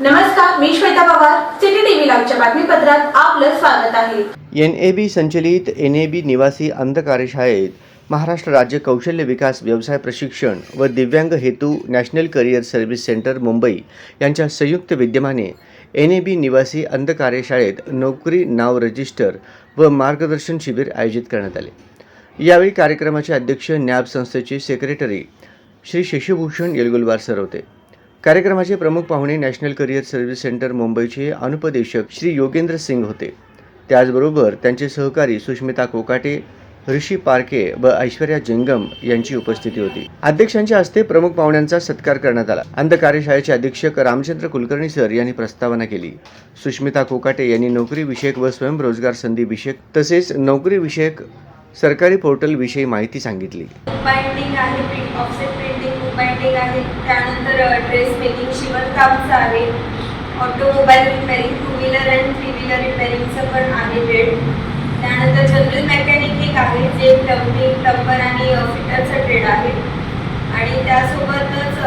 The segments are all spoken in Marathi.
नमस्कार मी श्वेता पवार सिटी टीव्ही लाईव्हच्या बातमीपत्रात आपलं स्वागत आहे. एन ए बी संचलित एन ए बी निवासी अंध कार्यशाळेत महाराष्ट्र राज्य कौशल्य विकास व्यवसाय प्रशिक्षण व दिव्यांग हेतू national career service centre Mumbai यांच्या संयुक्त विद्यमाने एन ए बी निवासी अंध कार्यशाळेत नोकरी नाव रजिस्टर व मार्गदर्शन शिबिर आयोजित करण्यात आले. यावेळी कार्यक्रमाचे अध्यक्ष न्याब संस्थेचे सेक्रेटरी श्री शशिभूषण येलगुलवार सर होते. कार्यक्रमाचे प्रमुख पाहुणे नॅशनल करिअर सर्व्हिस सेंटर मुंबईचे अनुपदेशक श्री योगेंद्र सिंग होते. त्याचबरोबर त्यांचे सहकारी सुष्मिता कोकाटे ऋषी पारके व ऐश्वर्या जंगम यांची उपस्थिती होती. अध्यक्षांच्या हस्ते प्रमुख पाहुण्यांचा सत्कार करण्यात आला. अंध कार्यशाळेचे अधीक्षक रामचंद्र कुलकर्णी सर यांनी प्रस्तावना केली. सुष्मिता कोकाटे यांनी नोकरी विषयक व स्वयंरोजगार संधी विषयक तसेच नोकरी विषयक सरकारी पोर्टल विषयी माहिती सांगितली. त्यानंतर ड्रेस मेकिंग शिवणकामचं आहे. Automobile repairing two wheeler and three wheeler रिपेअरिंगचं पण आहे वेळ. त्यानंतर जनरल मेकॅनिक एक आहे जे प्लंबिंग प्लंबर आणि फिटरचं ट्रेड आहे. आणि त्यासोबतच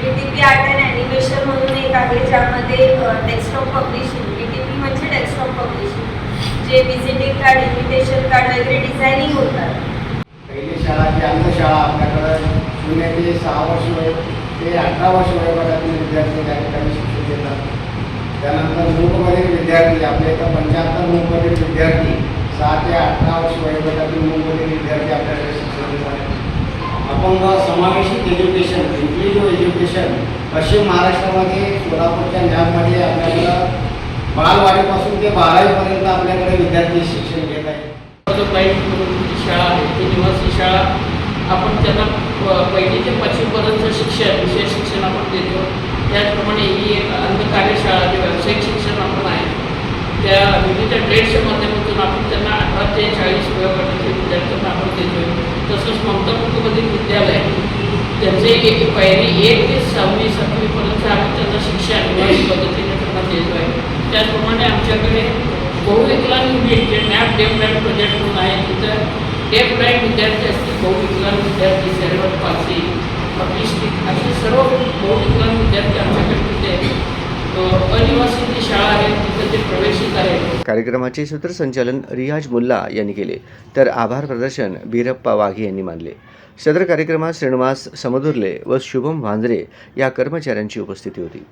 D T P art and animation म्हणून एक आहे ज्यामध्ये desktop publishing D T P म्हणजे डेस्कटॉप पब्लिशिंग जे विजिटिंग कार्ड इन्व्हिटेशन कार्ड वगैरे डिझायनिंग होतात. पहिली शाळा जी अन्नशाळा आपल्याकडं शून्य ते सहा वर्ष वय ते अठरा वर्ष वयोगटातील विद्यार्थी त्या ठिकाणी शिक्षण देतात. त्यानंतर मूकमधील विद्यार्थी आपल्या इथं पंच्याहत्तर मूकमधील विद्यार्थी सहा ते अठरा वर्ष वयोगटातील मूकमधील विद्यार्थी आपल्याकडे शिक्षण घेतात. अपंग समावेशित एज्युकेशन इन्क्लुझिव्ह एज्युकेशन पश्चिम महाराष्ट्रामध्ये सोलापूरच्या न्यामध्ये आपल्याकडं बालवाडीपासून ते बारावीपर्यंत आपल्याकडे विद्यार्थी शिक्षण घेत आहेत. जो काही जी शाळा आहे ती निवासी शाळा आपण त्यांना पहिली ते पाचवीपर्यंतचं शिक्षण विशेष शिक्षण आपण देतो त्याचप्रमाणे ही एक अंध कार्यशाळा जे व्यावसायिक शिक्षण आपण आहे त्या विविध ट्रेड्सच्या माध्यमातून आपण त्यांना अठरा ते चाळीस वयोगटाच्या विद्यार्थ्यांना आपण देतो तसंच ममता कुटुंबातील विद्यालय त्यांचे एक पहिली एक ते सहावी सातवीपर्यंत आम्ही त्यांचं शिक्षण निवासी पद्धतीने त्यांना देतो आहे त्याचप्रमाणे आमच्याकडे बहुविकलांग युनिट जे नॅप डेफ ब्रँड प्रोजेक्ट म्हणून आहे तिथं. डेफ ब्रँड विद्यार्थी असतील बहुविकलांग विद्यार्थी सर्वात पासी ऑटिस्टिक असे सर्व बहुविकलांग विद्यार्थी आमच्याकडे तिथे कार्यक्रमाचे सूत्रसंचालन रियाज मुल्ला यांनी केले. तर आभार प्रदर्शन बिरप्पा वाघे यांनी मानले. सदर कार्यक्रमात श्रीनिवास समदुर्ले व शुभम वांद्रे या कर्मचाऱ्यांची उपस्थिती होती.